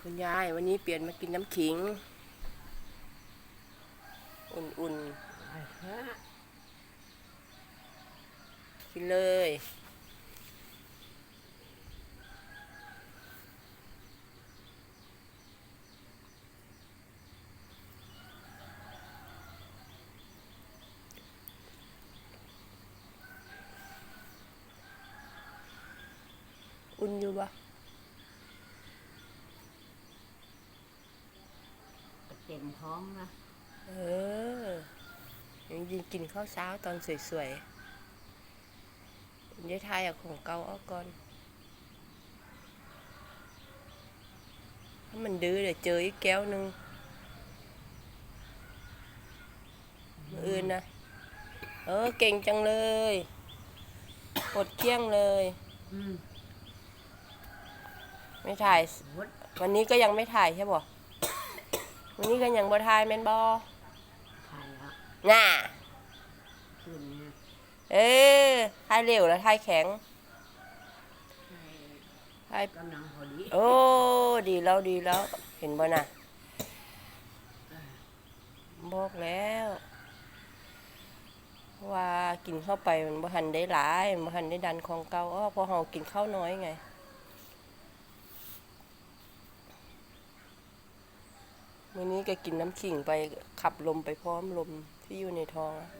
คุณยายวันนี้เปลี่ยนมากินน้ำขิง อุ่นๆ กินเลย อุ่นอยู่ปะ เต็มท้องนะ เออยังยิงกินข้าวเช้าตอนสวยๆยายไทยเอาของเก่าเออกก่อน ถ้ามันดื้อเดี๋ยวเจออีกแก้วหนึ่งมืออื่นนะ เออ เก่งจังเลยหมดเกลี้ยงเลย อืมไม่ถ่ายหมดวันนี้ก็ยังไม่ถ่ายใช่ป่ะ วันนี้ก็ยังบ่ถ่ายแม่นบ่ถ่ายแล้วน่าคืนนี้เออถ่ายเร็วแล้วถ่ายแข็งถ่ายถ่ายกำลังพอดีโอ้ดีแล้วดีแล้วเห็นบ่น่ะบอกแล้ว ว่ากินเข้าไปมันบ่ทันได้หลายมันบ่ทันได้ดันของเก่าอ้อเพอเฮากินข้าวน้อยไง มื่อนี้ก็กินน้ำขิงไปขับลมไปพร้อมลมที่อยู่ในท้องอะ